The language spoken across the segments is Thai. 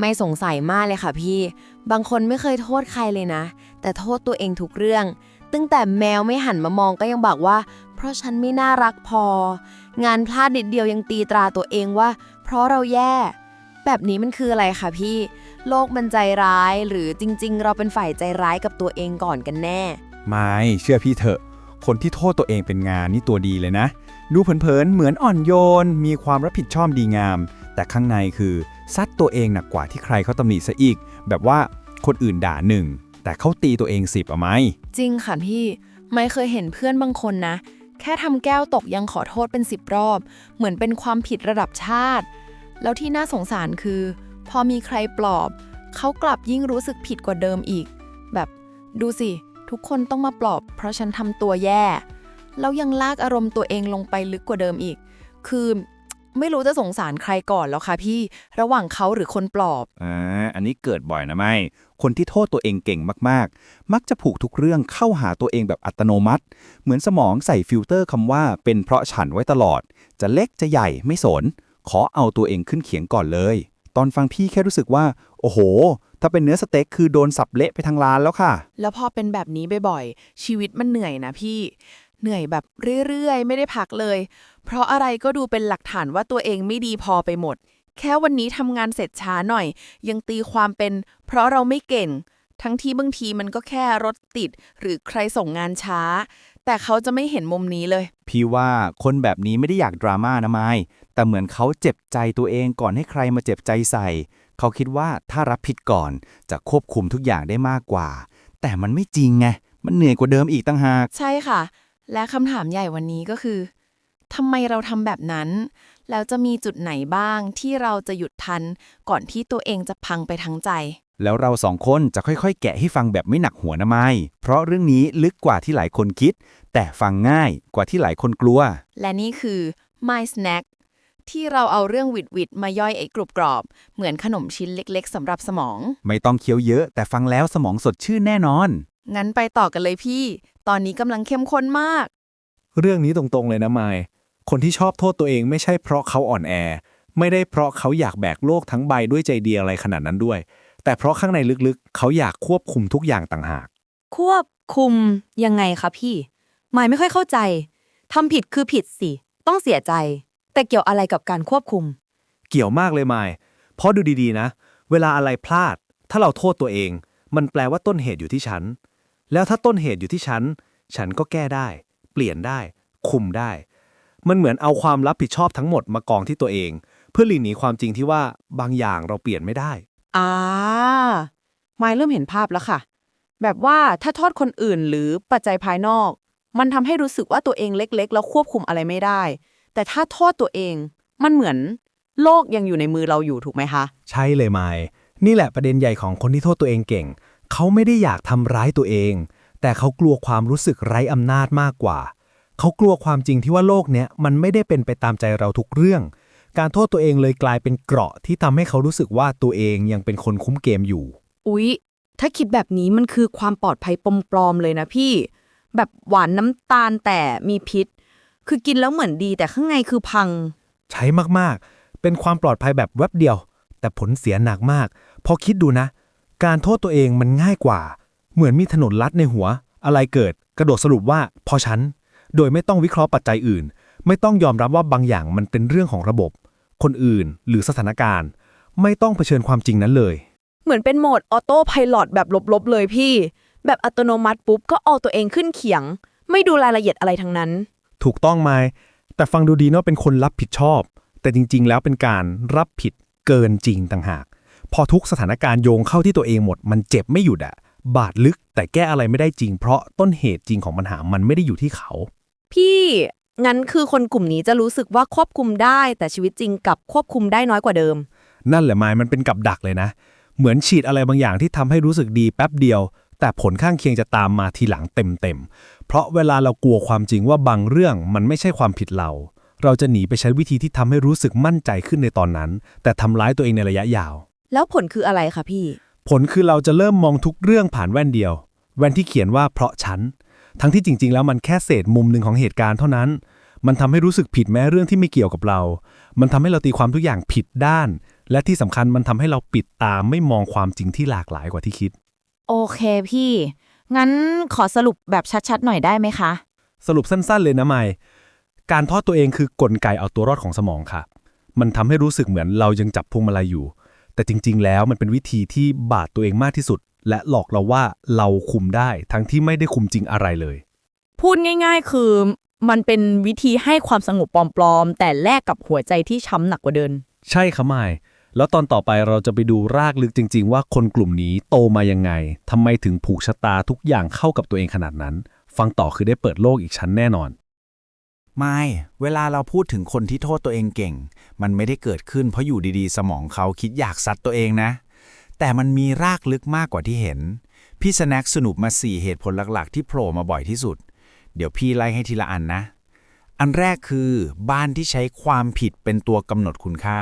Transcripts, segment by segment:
ไม่สงสัยมากเลยค่ะพี่ บางคนไม่เคยโทษใครเลยนะ แต่โทษตัวเองทุกเรื่อง ตั้งแต่แมวไม่หันมามองก็ยังบอกว่า เพราะฉันไม่น่ารักพอ งานพลาดนิดเดียวยังตีตราตัวเองว่า เพราะเราแย่ แบบนี้มันคืออะไรคะพี่ โลกมันใจร้ายหรือจริง ๆ เราเป็นฝ่ายใจร้ายกับตัวเองก่อนกันแน่ ไม่เชื่อพี่เถอะ คนที่โทษตัวเองเป็นงานนี่ตัวดีเลยนะ ดูเผินๆเหมือนอ่อนโยน มีความรับผิดชอบดีงาม แต่ข้างในคือซัดตัวเองหนักกว่าที่ใครเขาตำหนิซะอีก แบบว่าคนอื่นด่าหนึ่งแต่เขาตีตัวเองสิบอะไหมจริงค่ะพี่ ไม่เคยเห็นเพื่อนบางคนนะ แค่ทำแก้วตกยังขอโทษเป็นสิบรอบ เหมือนเป็นความผิดระดับชาติ แล้วที่น่าสงสารคือ พอมีใครปลอบ เขากลับยิ่งรู้สึกผิดกว่าเดิมอีก แบบดูสิ ทุกคนต้องมาปลอบ เพราะฉันทำตัวแย่แล้วยังลากอารมณ์ตัวเองลงไปลึกกว่าเดิมอีก คือ ไม่รู้จะสงสารใครก่อนแล้วค่ะพี่ ระหว่างเขาหรือคนปลอบ อ่า อันนี้เกิดบ่อยนะไม่ คนที่โทษตัวเองเก่งมากๆ มักจะผูกทุกเรื่องเข้าหาตัวเองแบบอัตโนมัติ เหมือนสมองใส่ฟิลเตอร์คำว่า เป็นเพราะฉันไว้ตลอด จะเล็กจะใหญ่ไม่สน ขอเอาตัวเองขึ้นเขียงก่อนเลย ตอนฟังพี่แค่รู้สึกว่า โอ้โห ถ้าเป็นเนื้อสเต็กคือโดนสับเละไปทางร้านแล้วค่ะ แล้วพอเป็นแบบนี้บ่อยๆ ชีวิตมันเหนื่อยนะพี่ เหนื่อยแบบเรื่อยๆ ไม่ได้พักเลย เพราะอะไรก็ดูเป็นหลักฐานว่าตัวเองไม่ดีพอไปหมด แค่วันนี้ทำงานเสร็จช้าหน่อย ยังตีความเป็น เพราะเราไม่เก่ง ทั้งที่บางทีมันก็แค่รถติด หรือใครส่งงานช้า แต่เขาจะไม่เห็นมุมนี้เลย พี่ว่าคนแบบนี้ไม่ได้อยากดราม่านะไม้แต่เหมือนเขาเจ็บใจตัวเองก่อนให้ใครมาเจ็บใจใส่ เขาคิดว่าถ้ารับผิดก่อนจะควบคุมทุกอย่างได้มากกว่า แต่มันไม่จริงไงมันเหนื่อยกว่าเดิมอีกตั้งหาก ใช่ค่ะ และคำถามใหญ่วันนี้ก็คือทำไมเราทำแบบนั้น แล้วจะมีจุดไหนบ้างที่เราจะหยุดทัน ก่อนที่ตัวเองจะพังไปทั้งใจ แล้วเราสองคนจะค่อยๆ แกะให้ฟังแบบไม่หนักหัวนะไม้เพราะเรื่องนี้ลึกกว่าที่หลายคนคิด แต่ฟังง่ายกว่าที่หลายคนกลัว และนี่คือ My Snack ที่เราเอาเรื่องวิดวิดๆมาย่อยไอ้กรุบกรอบ เหมือนขนมชิ้นเล็กๆสำหรับสมอง ไม่ต้องเคี้ยวเยอะ แต่ฟังแล้วสมองสดชื่นแน่นอน งั้นไปต่อกันเลยพี่ ตอนนี้กำลังเข้มข้นมาก เรื่องนี้ตรงๆเลยนะมายคนที่ชอบโทษตัวเองไม่ใช่เพราะเขาอ่อนแอ ไม่ได้เพราะเขาอยากแบกโลกทั้งใบด้วยใจเดียวอะไรขนาดนั้นด้วย แต่เพราะข้างในลึกๆ เขาอยากควบคุมทุกอย่างต่างหาก ควบคุมยังไงคะพี่หมายไม่ค่อยเข้าใจ ทำผิดคือผิดสิ ต้องเสียใจ แต่เกี่ยวอะไรกับการควบคุม เกี่ยวมากเลยมายเพราะดูดีๆนะ เวลาอะไรพลาด ถ้าเราโทษตัวเอง มันแปลว่าต้นเหตุอยู่ที่ฉัน แล้วถ้าต้นเหตุอยู่ที่ฉัน ฉันก็แก้ได้ เปลี่ยนได้ คุมได้ มันเหมือนเอาความรับผิดชอบทั้งหมดมากองที่ตัวเอง เพื่อหลีกหนีความจริงที่ว่าบางอย่างเราเปลี่ยนไม่ได้อ่ามายเริ่มเห็นภาพแล้วค่ะ แบบว่าถ้าโทษคนอื่นหรือปัจจัยภายนอก มันทำให้รู้สึกว่าตัวเองเล็ก ๆ แล้วควบคุมอะไรไม่ได้ แต่ถ้าโทษตัวเองมันเหมือนโลกยังอยู่ในมือเราอยู่ถูกไหมคะ ใช่เลยมายนี่แหละประเด็นใหญ่ของคนที่โทษตัวเองเก่ง เขาไม่ได้อยากทำร้ายตัวเอง แต่เขากลัวความรู้สึกไร้อำนาจมากกว่า เขากลัวความจริงที่ว่าโลกเนี้ยมันไม่ได้เป็นไปตามใจเราทุกเรื่อง การโทษตัวเองเลยกลายเป็นเกราะที่ทำให้เขารู้สึกว่าตัวเองยังเป็นคนคุ้มเกมอยู่ อุ๊ย ถ้าคิดแบบนี้มันคือความปลอดภัยปลอมๆเลยนะพี่ แบบหวานน้ำตาลแต่มีพิษ คือกินแล้วเหมือนดีแต่ข้างในคือพัง ใช้มากๆ เป็นความปลอดภัยแบบแวบเดียว แต่ผลเสียหนักมาก พอคิดดูนะ การโทษตัวเองมันง่ายกว่า เหมือนมีถนนลัดในหัว อะไรเกิด กระโดดสรุปว่าพอฉัน โดยไม่ต้องวิเคราะห์ปัจจัยอื่น ไม่ต้องยอมรับว่าบางอย่างมันเป็นเรื่องของระบบ คนอื่นหรือสถานการณ์ ไม่ต้องเผชิญความจริงนั้นเลย เหมือนเป็นโหมดออโต้ไพลอตแบบลบๆเลยพี่ แบบอัตโนมัติปุ๊บก็เอาตัวเองขึ้นเขียง ไม่ดูรายละเอียดอะไรทั้งนั้น ถูกต้องไหมแต่ฟังดูดีเนาะเป็นคนรับผิดชอบ แต่จริงๆ แล้วเป็นการรับผิดเกินจริงต่างหาก พอทุกสถานการณ์โยงเข้าที่ตัวเองหมด มันเจ็บไม่หยุดอะบาดลึกแต่แก้อะไรไม่ได้จริง เพราะต้นเหตุจริงของปัญหามันไม่ได้อยู่ที่เขา พี่งั้นคือคนกลุ่มนี้จะรู้สึกว่าควบคุมได้ แต่ชีวิตจริงกลับควบคุมได้น้อยกว่าเดิม นั่นแหละไม้มันเป็นกับดักเลยนะ เหมือนฉีดอะไรบางอย่างที่ทำให้รู้สึกดีแป๊บเดียว แต่ผลข้างเคียงจะตามมาทีหลังเต็มๆเพราะเวลาเรากลัวความจริงว่าบางเรื่องมันไม่ใช่ความผิดเรา เราจะหนีไปใช้วิธีที่ทำให้รู้สึกมั่นใจขึ้นในตอนนั้น แต่ทำร้ายตัวเองในระยะยาว แล้วผลคืออะไรคะพี่ ผลคือเราจะเริ่มมองทุกเรื่องผ่านแว่นเดียว แว่นที่เขียนว่าเพราะฉัน ทั้งที่จริง ๆ แล้วมันแค่เศษมุมหนึ่งของเหตุการณ์เท่านั้น มันทำให้รู้สึกผิดแม้เรื่องที่ไม่เกี่ยวกับเรา มันทำให้เราตีความทุกอย่างผิดด้าน และที่สำคัญมันทำให้เราปิดตาไม่มองความจริงที่หลากหลายกว่าที่คิด โอเคพี่ งั้นขอสรุปแบบชัดๆหน่อยได้ไหมคะ สรุปสั้นๆ เลยนะไมค์การทอดตัวเองคือกลไกเอาตัวรอดของสมองค่ะ มันทำให้รู้สึกเหมือนเรายังจับพวงมาลัยอยู่ แต่จริง ๆ แล้วมันเป็นวิธีที่บาดตัวเองมากที่สุด และหลอกเราว่าเราคุมได้ทั้งที่ไม่ได้คุมจริงอะไรเลย พูดง่าย ๆ คือมันเป็นวิธีให้ความสงบปลอมๆ แต่แลกกับหัวใจที่ช้ำหนักกว่าเดิมใช่ค่ะไมค์แล้วตอนต่อไปเราจะไปดูรากลึกจริง ๆ ว่าคนกลุ่มนี้โตมายังไงทำไมถึงผูกชะตาทุกอย่างเข้ากับตัวเองขนาดนั้น ฟังต่อคือได้เปิดโลกอีกชั้นแน่นอน ไม่เวลาเราพูดถึงคนที่โทษตัวเองเก่ง มันไม่ได้เกิดขึ้นเพราะอยู่ดีๆ สมองเขาคิดอยากซัดตัวเองนะ แต่มันมีรากลึกมากกว่าที่เห็น พี่สแน็คสรุปมา 4 เหตุผลหลักๆ ที่โผล่มาบ่อยที่สุด เดี๋ยวพี่ไล่ให้ทีละอันนะ อันแรกคือบ้านที่ใช้ความผิดเป็นตัวกำหนดคุณค่า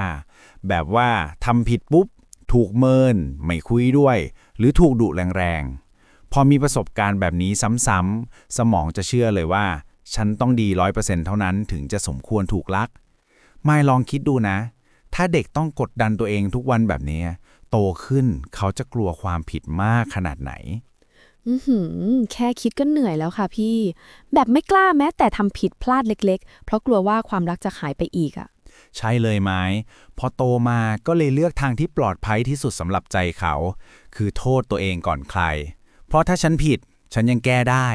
แบบว่าทำผิดปุ๊บ ถูกเมิน ไม่คุยด้วย หรือถูกดุแรงๆพอมีประสบการณ์แบบนี้ซ้ำๆสมองจะเชื่อเลยว่า ฉันต้องดีร้อยเปอร์เซ็นต์เท่านั้นถึงจะสมควรถูกลัก ไม่ลองคิดดูนะ ถ้าเด็กต้องกดดันตัวเองทุกวันแบบนี้ โตขึ้นเขาจะกลัวความผิดมากขนาดไหน อือหือแค่คิดก็เหนื่อยแล้วค่ะพี่ แบบไม่กล้าแม้แต่ทำผิดพลาดเล็ก ๆ เพราะกลัวว่าความรักจะหายไปอีกอะใช่เลยไหมพอโตมาก็เลยเลือกทางที่ปลอดภัยที่สุดสำหรับใจเขา คือโทษตัวเองก่อนใคร เพราะถ้าฉันผิด ฉันยังแก้ได้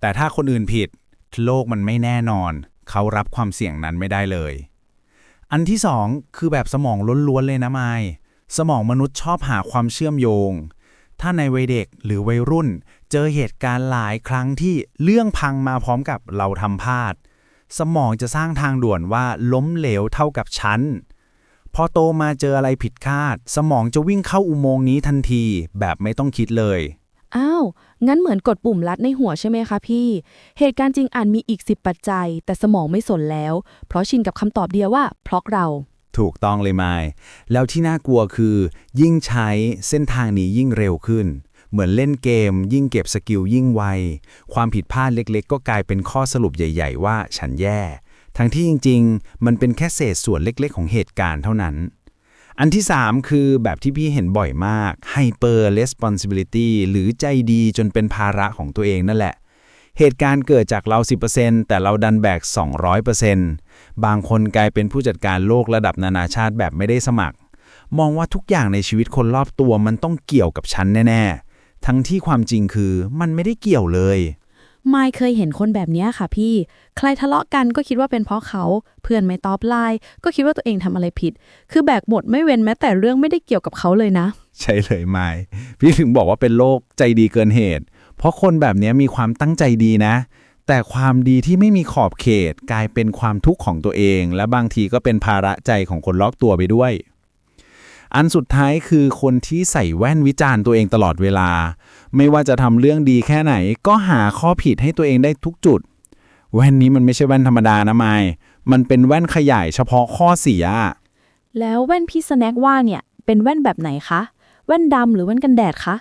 แต่ถ้าคนอื่นผิด โลกมันไม่แน่นอน เขารับความเสี่ยงนั้นไม่ได้เลย อันที่สองคือแบบสมองล้วนๆเลยนะไมายสมองมนุษย์ชอบหาความเชื่อมโยง ถ้าในวัยเด็กหรือวัยรุ่น เจอเหตุการณ์หลายครั้งที่เรื่องพังมาพร้อมกับเราทำพลาด สมองจะสร้างทางด่วนว่าล้มเหลวเท่ากับฉันพอโตมาเจออะไรผิดคาด สมองจะวิ่งเข้าอุโมงค์นี้ทันทีแบบไม่ต้องคิดเลย อ้าว งั้นเหมือนกดปุ่มลัดในหัวใช่ไหมคะพี่ เหตุการณ์จริงอาจมีอีกสิบปัจจัย แต่สมองไม่สนแล้ว เพราะชินกับคำตอบเดียวว่าเพราะเรา ถูกต้องเลยไมายแล้วที่น่ากลัวคือ ยิ่งใช้เส้นทางนี้ยิ่งเร็วขึ้น เหมือนเล่นเกม ยิ่งเก็บสกิลยิ่งไว ความผิดพลาดเล็กๆ ก็กลายเป็นข้อสรุปใหญ่ ๆ ว่าฉันแย่ ทั้งที่จริง ๆ มันเป็นแค่เศษส่วนเล็กๆ ของเหตุการณ์เท่านั้น อันที่ 3 คือแบบที่พี่เห็นบ่อยมาก hyper responsibility หรือใจดีจนเป็นภาระของตัวเองนั่นแหละ เหตุการณ์เกิดจากเรา 10%แต่เราดันแบก 200%บางคนกลายเป็นผู้จัดการโลกระดับนานาชาติแบบไม่ได้สมัคร มองว่าทุกอย่างในชีวิตคนรอบตัวมันต้องเกี่ยวกับฉันแน่ ๆ ทั้งที่ความจริงคือมันไม่ได้เกี่ยวเลย ไม่เคยเห็นคนแบบนี้ค่ะพี่ ใครทะเลาะกันก็คิดว่าเป็นเพราะเขา เพื่อนไม่ตอบไลน์ก็คิดว่าตัวเองทำอะไรผิด คือแบกหมดไม่เว้นแม้แต่เรื่องไม่ได้เกี่ยวกับเขาเลยนะ ใช่เลยไมายพี่ถึงบอกว่าเป็นโลกใจดีเกินเหตุ เพราะคนแบบนี้มีความตั้งใจดีนะ แต่ความดีที่ไม่มีขอบเขต กลายเป็นความทุกข์ของตัวเอง และบางทีก็เป็นภาระใจของคนรอบตัวไปด้วย อันสุดท้ายคือคนที่ใส่แว่นวิจารณ์ตัวเองตลอดเวลา ไม่ว่าจะทำเรื่องดีแค่ไหน ก็หาข้อผิดให้ตัวเองได้ทุกจุด แว่นนี้มันไม่ใช่แว่นธรรมดานะไมายมันเป็นแว่นขยายเฉพาะข้อเสีย แล้วแว่นพี่สแน็คว่าเนี่ยเป็นแว่นแบบไหนคะ แว่นดำหรือแว่นกันแดดคะ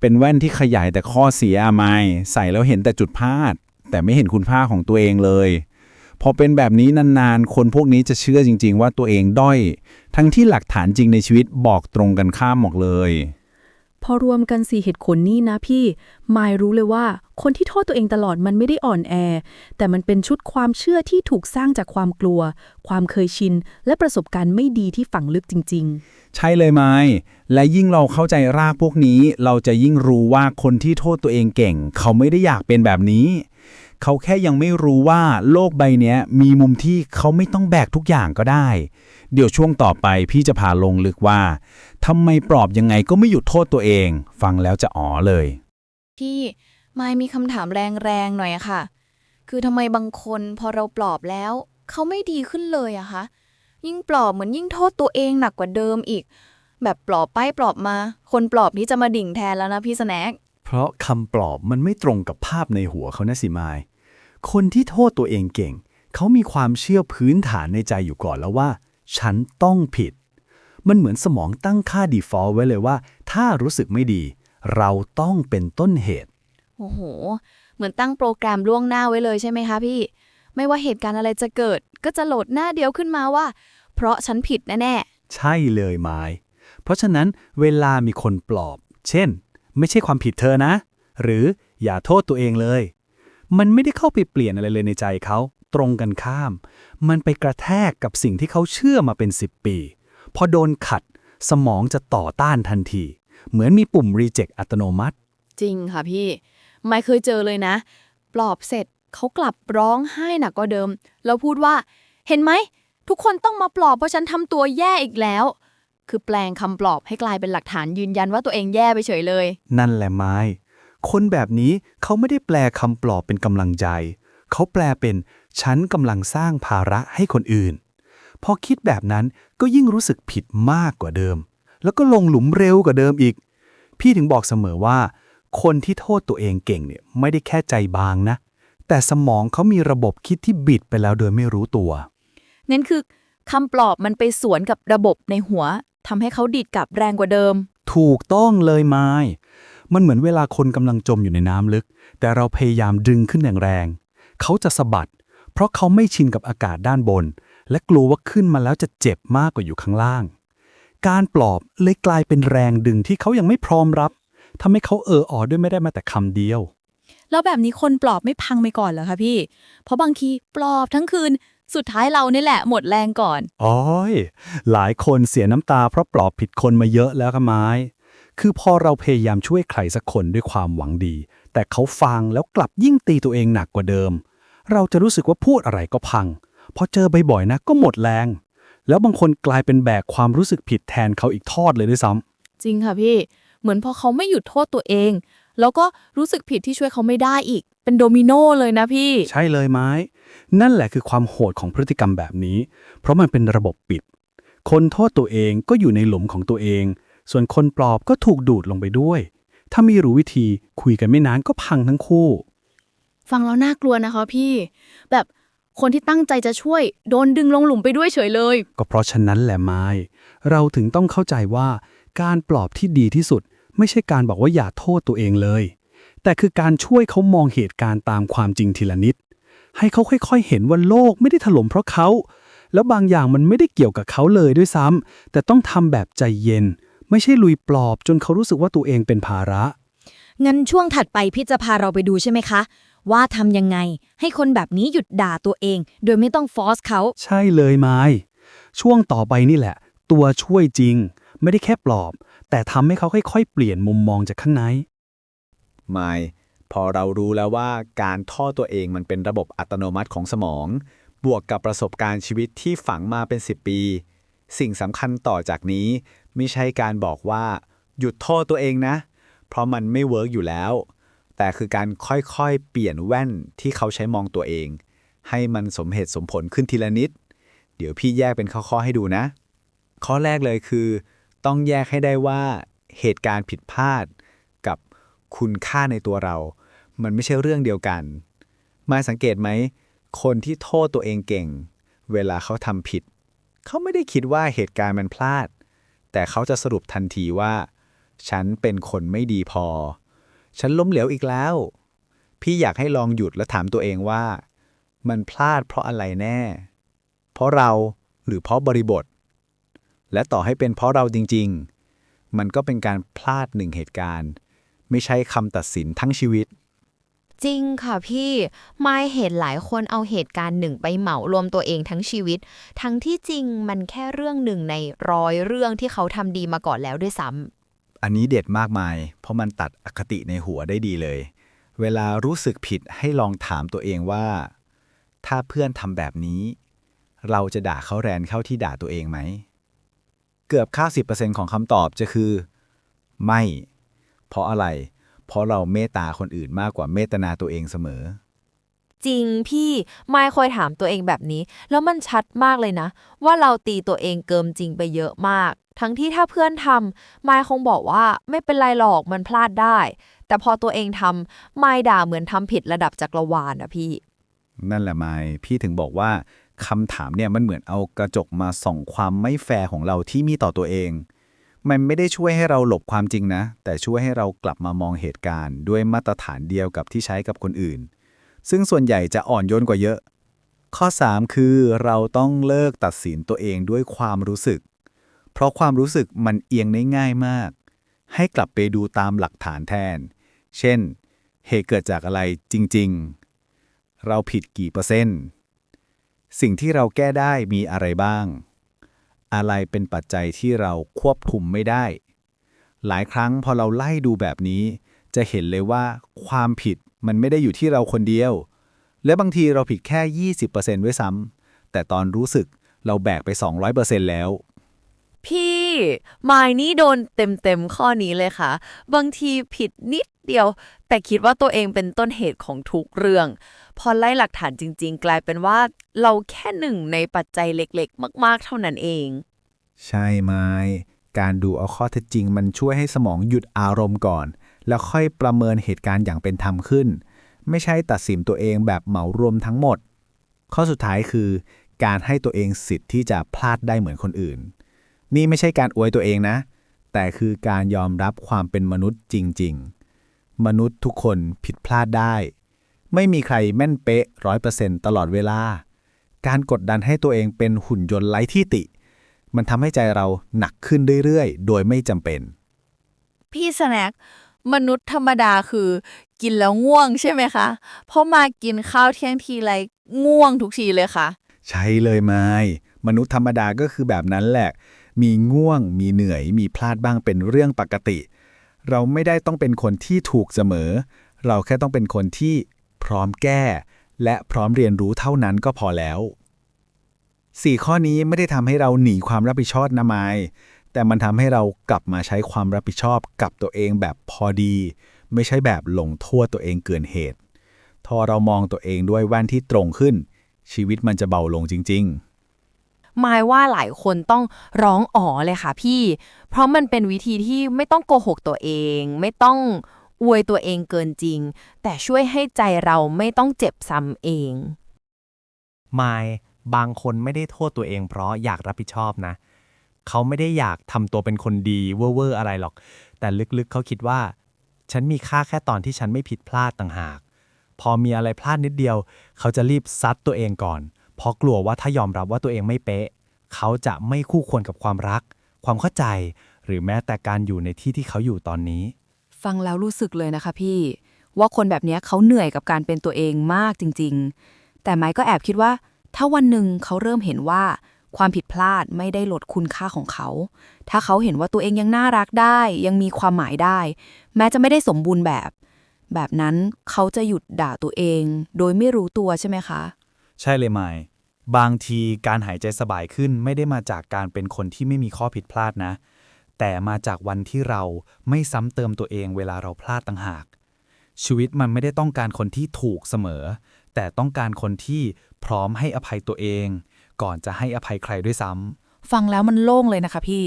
เป็นแว่นที่ขยายแต่ข้อเสียอะไม่ใส่แล้วเห็นแต่จุดพลาด แต่ไม่เห็นคุณค่าของตัวเองเลย พอเป็นแบบนี้นานๆ คนพวกนี้จะเชื่อจริง ๆ ว่าตัวเองด้อย ทั้งที่หลักฐานจริงในชีวิตบอกตรงกันข้ามหมดเลย พอรวมกันสี่เหตุผลนี่นะพี่มายรู้เลยว่า คนที่โทษตัวเองตลอดมันไม่ได้อ่อนแอ แต่มันเป็นชุดความเชื่อที่ถูกสร้างจากความกลัว ความเคยชิน และประสบการณ์ไม่ดีที่ฝังลึกจริง ๆ ใช่เลยไหมและยิ่งเราเข้าใจรากพวกนี้ เราจะยิ่งรู้ว่าคนที่โทษตัวเองเก่ง เขาไม่ได้อยากเป็นแบบนี้ เขาแค่ยังไม่รู้ว่าโลกใบเนี้ยมีมุมที่เขาไม่ต้องแบกทุกอย่างก็ได้ เดี๋ยวช่วงต่อไปพี่จะพาลงลึกว่าทำไมปลอบยังไงก็ไม่หยุดโทษตัวเอง ฟังแล้วจะอ๋อเลย พี่มายมีคำถามแรงๆหน่อยอะค่ะ คือทำไมบางคนพอเราปลอบแล้ว เขาไม่ดีขึ้นเลยอะคะยิ่งปลอบเหมือนยิ่งโทษตัวเองหนักกว่าเดิมอีก แบบปลอบไปปลอบมา คนปลอบนี่จะมาดิ่งแทนแล้วนะพี่สแน็คเพราะคำปลอบมันไม่ตรงกับภาพในหัวเขานะสิมาย คนที่โทษตัวเองเก่ง เขามีความเชื่อพื้นฐานในใจอยู่ก่อนแล้วว่า ฉันต้องผิด มันเหมือนสมองตั้งค่า default ไว้เลยว่า ถ้ารู้สึกไม่ดี เราต้องเป็นต้นเหตุ โอ้โห เหมือนตั้งโปรแกรมล่วงหน้าไว้เลยใช่ไหมคะพี่ ไม่ว่าเหตุการณ์อะไรจะเกิด ก็จะโหลดหน้าเดียวขึ้นมาว่า เพราะฉันผิดแน่ใช่เลยไม้เพราะฉะนั้นเวลามีคนปลอบ เช่น ไม่ใช่ความผิดเธอนะ หรืออย่าโทษตัวเองเลย มันไม่ได้เข้าไปเปลี่ยนอะไรเลยในใจเขา ตรงกันข้าม มันไปกระแทกกับสิ่งที่เขาเชื่อมาเป็น 10 ปี พอโดนขัด สมองจะต่อต้านทันที เหมือนมีปุ่ม reject อัตโนมัติ จริงค่ะพี่ ไม่เคยเจอเลยนะ ปลอบเสร็จเขากลับร้องไห้หนักกว่าเดิม แล้วพูดว่า เห็นไหม ทุกคนต้องมาปลอบเพราะฉันทำตัวแย่อีกแล้ว คือแปลงคำปลอบให้กลายเป็นหลักฐานยืนยันว่าตัวเองแย่ไปเฉยเลย นั่นแหละไม้ คนแบบนี้เขาไม่ได้แปลคำปลอบเป็นกำลังใจ เขาแปลเป็น ฉันกำลังสร้างภาระให้คนอื่น พอคิดแบบนั้นก็ยิ่งรู้สึกผิดมากกว่าเดิม แล้วก็ลงหลุมเร็วกว่าเดิมอีก พี่ถึงบอกเสมอว่า คนที่โทษตัวเองเก่งเนี่ยไม่ได้แค่ใจบางนะ แต่สมองเขามีระบบคิดที่บิดไปแล้วโดยไม่รู้ตัว นั่นคือคำปลอบมันไปสวนกับระบบในหัวทำให้เขาดีดกลับแรงกว่าเดิม ถูกต้องเลยไม้ มันเหมือนเวลาคนกำลังจมอยู่ในน้ำลึก แต่เราพยายามดึงขึ้นแรงๆเขาจะสะบัด เพราะเขาไม่ชินกับอากาศด้านบน และกลัวว่าขึ้นมาแล้วจะเจ็บมากกว่าอยู่ข้างล่าง การปลอบเลยกลายเป็นแรงดึงที่เขายังไม่พร้อมรับทำให้เขาเออออด้วยไม่ได้แมาแต่คำเดียว แล้วแบบนี้คนปลอบไม่พังไปก่อนเหรอคะพี่ เพราะบางทีปลอบทั้งคืนสุดท้ายเรานี่แหละหมดแรงก่อนโอ้ยหลายคนเสียน้ำตาเพราะปลอบผิดคนมาเยอะแล้วค่ะไม้ คือพอเราพยายามช่วยใครสักคนด้วยความหวังดี แต่เขาฟังแล้วกลับยิ่งตีตัวเองหนักกว่าเดิม เราจะรู้สึกว่าพูดอะไรก็พัง พอเจอบ่อยๆนะก็หมดแรง แล้วบางคนกลายเป็นแบกความรู้สึกผิดแทนเขาอีกทอดเลยด้วยซ้ำจริงค่ะพี่ เหมือนพอเขาไม่หยุดโทษตัวเอง แล้วก็รู้สึกผิดที่ช่วยเขาไม่ได้อีก เป็นโดมิโนเลยนะพี่ ใช่เลยไม้ นั่นแหละคือความโหดของพฤติกรรมแบบนี้ เพราะมันเป็นระบบปิด คนโทษตัวเองก็อยู่ในหลุมของตัวเอง ส่วนคนปลอบก็ถูกดูดลงไปด้วย ถ้าไม่รู้วิธีคุยกันไม่นานก็พังทั้งคู่ ฟังแล้วน่ากลัวนะคะพี่ แบบคนที่ตั้งใจจะช่วย โดนดึงลงหลุมไปด้วยเฉยเลย ก็เพราะฉะนั้นแหละไม้เราถึงต้องเข้าใจว่าการปลอบที่ดีที่สุด ไม่ใช่การบอกว่าอย่าโทษตัวเองเลย แต่คือการช่วยเขามองเหตุการณ์ตามความจริงทีละนิด ให้เขาค่อยๆ เห็นว่าโลกไม่ได้ถล่มเพราะเขา แล้วบางอย่างมันไม่ได้เกี่ยวกับเขาเลยด้วยซ้ำแต่ต้องทำแบบใจเย็น ไม่ใช่ลุยปลอบจนเขารู้สึกว่าตัวเองเป็นภาระ งั้นช่วงถัดไปพี่จะพาเราไปดูใช่ไหมคะ ว่าทำยังไง ให้คนแบบนี้หยุดด่าตัวเอง โดยไม่ต้องฟอสเขา ใช่เลยไม้ช่วงต่อไปนี่แหละ ตัวช่วยจริง ไม่ได้แค่ปลอบ แต่ทำให้เขาค่อยๆ เปลี่ยนมุมมองจากข้างใน ไม่พอเรารู้แล้วว่าการโทษตัวเองมันเป็นระบบอัตโนมัติของสมอง บวกกับประสบการณ์ชีวิตที่ฝังมาเป็น 10 ปี สิ่งสำคัญต่อจากนี้ ไม่ใช่การบอกว่า หยุดโทษตัวเองนะ เพราะมันไม่เวิร์กอยู่แล้ว แต่คือการค่อยๆ เปลี่ยนแว่นที่เขาใช้มองตัวเอง ให้มันสมเหตุสมผลขึ้นทีละนิด เดี๋ยวพี่แยกเป็นข้อๆให้ดูนะ ข้อแรกเลยคือ ต้องแยกให้ได้ว่าเหตุการณ์ผิดพลาด กับคุณค่าในตัวเรา มันไม่ใช่เรื่องเดียวกัน มาสังเกตไหม คนที่โทษตัวเองเก่ง เวลาเขาทำผิด เขาไม่ได้คิดว่าเหตุการณ์มันพลาด แต่เขาจะสรุปทันทีว่า ฉันเป็นคนไม่ดีพอ ฉันล้มเหลวอีกแล้ว พี่อยากให้ลองหยุดและถามตัวเองว่า มันพลาดเพราะอะไรแน่ เพราะเราหรือเพราะบริบท และต่อให้เป็นเพราะเราจริง ๆ มันก็เป็นการพลาดหนึ่งเหตุการณ์ ไม่ใช่คำตัดสินทั้งชีวิต จริงค่ะพี่ไม่เห็นหลายคนเอาเหตุการณ์หนึ่งไปเหมารวมตัวเองทั้งชีวิต ทั้งที่จริงมันแค่เรื่องหนึ่งในร้อยเรื่องที่เขาทำดีมาก่อนแล้วด้วยซ้ำอันนี้เด็ดมากมาย เพราะมันตัดอคติในหัวได้ดีเลย เวลารู้สึกผิดให้ลองถามตัวเองว่า ถ้าเพื่อนทำแบบนี้ เราจะด่าเขาแรงเข้าที่ด่าตัวเองไหม เกือบ90%ของคำตอบจะคือ ไม่ เพราะอะไร เพราะเราเมตตาคนอื่นมากกว่าเมตนาตัวเองเสมอ จริงพี่ไม่คอยถามตัวเองแบบนี้ แล้วมันชัดมากเลยนะ ว่าเราตีตัวเองเกิมจริงไปเยอะมาก ทั้งที่ถ้าเพื่อนทำไม่คงบอกว่าไม่เป็นไรหรอกมันพลาดได้ แต่พอตัวเองทำไม่ด่าเหมือนทำผิดระดับจักรวาลนะพี่ นั่นแหละไมค์พี่ถึงบอกว่าคำถามเนี่ยมันเหมือนเอากระจกมาส่องความไม่แฟร์ของเราที่มีต่อตัวเอง มันไม่ได้ช่วยให้เราหลบความจริงนะ แต่ช่วยให้เรากลับมามองเหตุการณ์ ด้วยมาตรฐานเดียวกับที่ใช้กับคนอื่น ซึ่งส่วนใหญ่จะอ่อนโยนกว่าเยอะ ข้อ 3 คือเราต้องเลิกตัดสินตัวเองด้วยความรู้สึก เพราะความรู้สึกมันเอียงได้ง่ายมาก ให้กลับไปดูตามหลักฐานแทน เช่น เหตุเกิดจากอะไรจริง ๆ เราผิดกี่เปอร์เซ็นต์ สิ่งที่เราแก้ได้มีอะไรบ้าง อะไรเป็นปัจจัยที่เราควบคุมไม่ได้ หลายครั้งพอเราไล่ดูแบบนี้ จะเห็นเลยว่าความผิดมันไม่ได้อยู่ที่เราคนเดียว และบางทีเราผิดแค่ 20%ด้วยซ้ำแต่ตอนรู้สึกเราแบกไป 200%แล้ว พี่มายนี่โดนเต็มๆข้อนี้เลยค่ะ บางทีผิดนิดเดียว แต่คิดว่าตัวเองเป็นต้นเหตุของทุกเรื่อง พอไล่หลักฐานจริง ๆ กลายเป็นว่าเราแค่หนึ่งในปัจจัยเล็กๆ มาก ๆ เท่านั้นเอง ใช่ไหมการดูเอาข้อเท็จจริง มันช่วยให้สมองหยุดอารมณ์ก่อน แล้วค่อยประเมินเหตุการณ์อย่างเป็นธรรมขึ้น ไม่ใช่ตัดสินตัวเองแบบเหมารวมทั้งหมด ข้อสุดท้ายคือ การให้ตัวเองสิทธิ์ที่จะพลาดได้เหมือนคนอื่น นี่ไม่ใช่การอวยตัวเองนะ แต่คือการยอมรับความเป็นมนุษย์จริง ๆ มนุษย์ทุกคนผิดพลาดได้ ไม่มีใครแม่นเป๊ะร้อยเปอร์เซ็นต์ตลอดเวลา การกดดันให้ตัวเองเป็นหุ่นยนต์ไร้ที่ติ มันทำให้ใจเราหนักขึ้นเรื่อยๆ โดยไม่จำเป็น พี่สแน็คมนุษย์ธรรมดาคือ กินแล้วง่วงใช่ไหมคะ เพราะมากินข้าวเที่ยงทีไรง่วงทุกทีเลยค่ะ ใช่เลยไม้มนุษย์ธรรมดาก็คือแบบนั้นแหละ มีง่วง มีเหนื่อย มีพลาดบ้างเป็นเรื่องปกติ เราไม่ได้ต้องเป็นคนที่ถูกเสมอ เราแค่ต้องเป็นคนที่พร้อมแก้ และพร้อมเรียนรู้เท่านั้นก็พอแล้วสี่ข้อนี้ไม่ได้ทำให้เราหนีความรับผิดชอบนะไมายแต่มันทำให้เรากลับมาใช้ความรับผิดชอบกับตัวเองแบบพอดี ไม่ใช่แบบหลงโทษตัวเองเกินเหตุพอเรามองตัวเองด้วยแว่นที่ตรงขึ้น ชีวิตมันจะเบาลงจริง ๆ หมายว่าหลายคนต้องร้องอ๋อเลยค่ะพี่ เพราะมันเป็นวิธีที่ไม่ต้องโกหกตัวเอง ไม่ต้องอวยตัวเองเกินจริง แต่ช่วยให้ใจเราไม่ต้องเจ็บซ้ำเองมายบางคนไม่ได้โทษตัวเองเพราะอยากรับผิดชอบนะ เขาไม่ได้อยากทำตัวเป็นคนดีเว่อร์อะไรหรอก แต่ลึกๆเขาคิดว่า ฉันมีค่าแค่ตอนที่ฉันไม่ผิดพลาดต่างหาก พอมีอะไรพลาดนิดเดียว เขาจะรีบซัดตัวเองก่อน เพราะกลัวว่าถ้ายอมรับว่าตัวเองไม่เป๊ะ เขาจะไม่คู่ควรกับความรัก ความเข้าใจ หรือแม้แต่การอยู่ในที่ที่เขาอยู่ตอนนี้ ฟังแล้วรู้สึกเลยนะคะพี่ ว่าคนแบบนี้เขาเหนื่อยกับการเป็นตัวเองมากจริง ๆ แต่ไม้ก็แอบคิดว่า ถ้าวันหนึ่งเขาเริ่มเห็นว่าความผิดพลาดไม่ได้ลดคุณค่าของเขา ถ้าเขาเห็นว่าตัวเองยังน่ารักได้ ยังมีความหมายได้ แม้จะไม่ได้สมบูรณ์แบบ แบบนั้นเขาจะหยุดด่าตัวเอง โดยไม่รู้ตัวใช่ไหมคะ ใช่เลยไมายบางทีการหายใจสบายขึ้นไม่ได้มาจากการเป็นคนที่ไม่มีข้อผิดพลาดนะ แต่มาจากวันที่เราไม่ซ้ำเติมตัวเองเวลาเราพลาดต่างหาก ชีวิตมันไม่ได้ต้องการคนที่ถูกเสมอ แต่ต้องการคนที่พร้อมให้อภัยตัวเอง ก่อนจะให้อภัยใครด้วยซ้ำฟังแล้วมันโล่งเลยนะคะพี่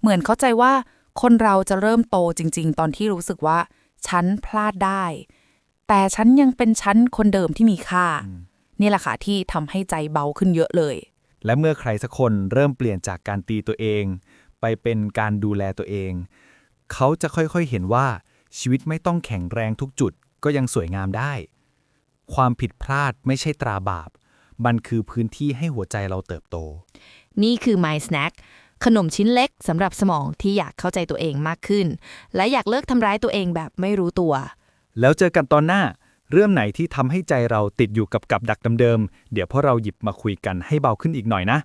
เหมือนเข้าใจว่าคนเราจะเริ่มโตจริง ๆ ตอนที่รู้สึกว่า ฉันพลาดได้ แต่ฉันยังเป็นฉันคนเดิมที่มีค่า นี่แหละค่ะที่ทำให้ใจเบาขึ้นเยอะเลย และเมื่อใครสักคนเริ่มเปลี่ยนจากการตีตัวเอง ไปเป็นการดูแลตัวเอง เขาจะค่อยๆเห็นว่าชีวิตไม่ต้องแข็งแรงทุกจุดก็ยังสวยงามได้ ความผิดพลาดไม่ใช่ตราบาป มันคือพื้นที่ให้หัวใจเราเติบโต นี่คือ My Snack ขนมชิ้นเล็กสำหรับสมองที่อยากเข้าใจตัวเองมากขึ้น และอยากเลิกทำร้ายตัวเองแบบไม่รู้ตัว แล้วเจอกันตอนหน้า เรื่องไหนที่ทำให้ใจเราติดอยู่กับกับดักเดิมๆเดี๋ยวพวกเราหยิบมาคุยกันให้เบาขึ้นอีกหน่อยนะ